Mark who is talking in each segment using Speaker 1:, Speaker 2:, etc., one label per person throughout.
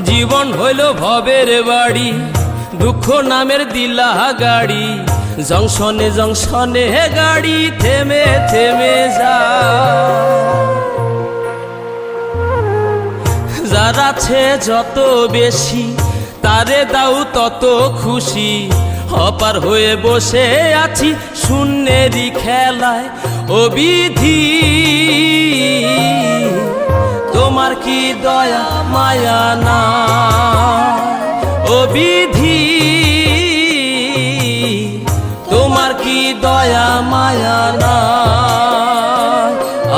Speaker 1: জীবন হইল ভবের বাড়ি, দুঃখ নামের দিলা গাড়ি, জংশনে জংশনে গাড়ি, থেমে থেমে যা। যারা আছে যত বেশি, তারে দাও তত খুশি। অপার হয়ে বসে আছি শূন্যেরই খেলায় ও বিধি তোমার কি দয়া, মায়া না? ও বিধি, তোমার কি দয়া, মায়া না?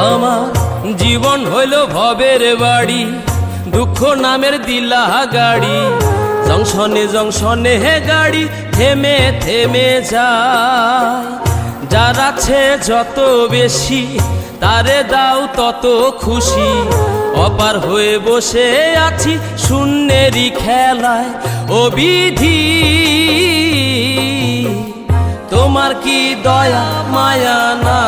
Speaker 1: আমার জীবন হইল ভবের বাড়ি, দুঃখ নামের দিলা গাড়ি। জংশনে জংশনে হে গাড়ি, থেমে থেমে যায়। যার আছে যত বেশি, তারে দাও তত খুশি। অপার হয়ে বসে আছি শূন্যেরই খেলায়। ও বিধি, তোমার কি দয়া, মায়া না?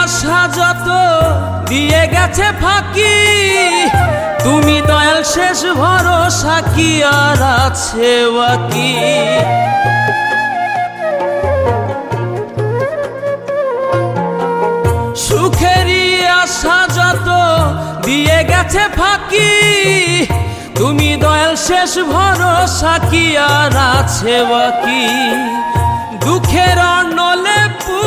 Speaker 1: আশা যত দিয়ে গেছে ফাঁকি, তুমি দয়াল শেষ ভরসা কি আর আছে বাকি? সুখেরই আশা যত দিয়ে গেছে ফাঁকি, তুমি দয়াল শেষ ভরসা কি আর আছে বাকি? দুঃখের অনলে পুড়ে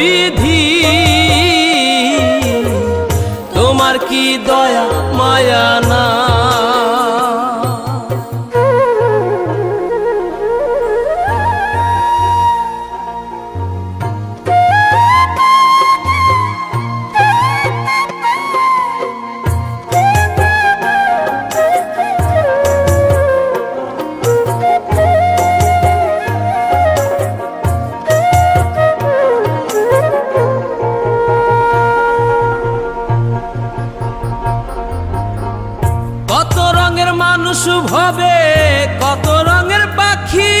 Speaker 1: ও রঙের মানুষ ভবে, কত রঙের পাখি?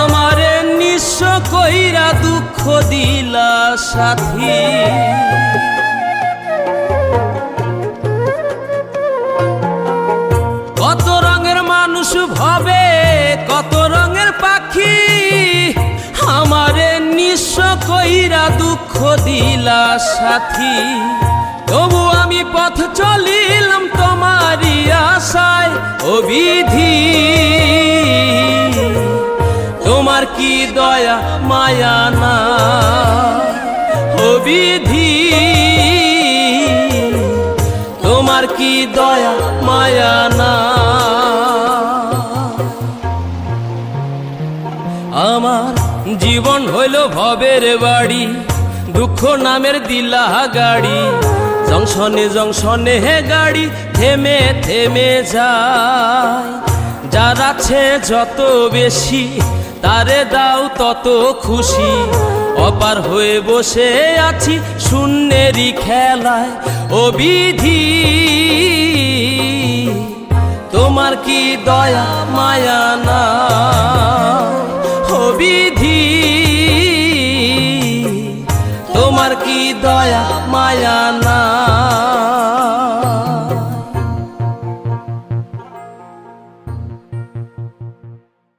Speaker 1: আমারে নিঃস্ব কইরা দুঃখ দিলা সাথী। কত রঙের মানুষ ভবে, কত রঙের পাখি? আমারে নিঃস্ব কইরা দুঃখ দিলা সাথী। তবু আমি পথ ও বিধি। তোমার কি দয়া, মায়া না? ও বিধি। তোমার কি দয়া, মায়া না? আমার জীবন হইল ভবের বাড়ি, দুঃখ নামের দিলা গাড়ি। জংশনে জংশনে হে গাড়ি থেমে থেমে যায়। যার আছে যত বেশি, তারে দাও তত খুশি। অপার হয়ে বসে আছি শূন্যেরই খেলায়। ও বিধি, তোমার কি দয়া, মায়া না কি দয়া মায়া না।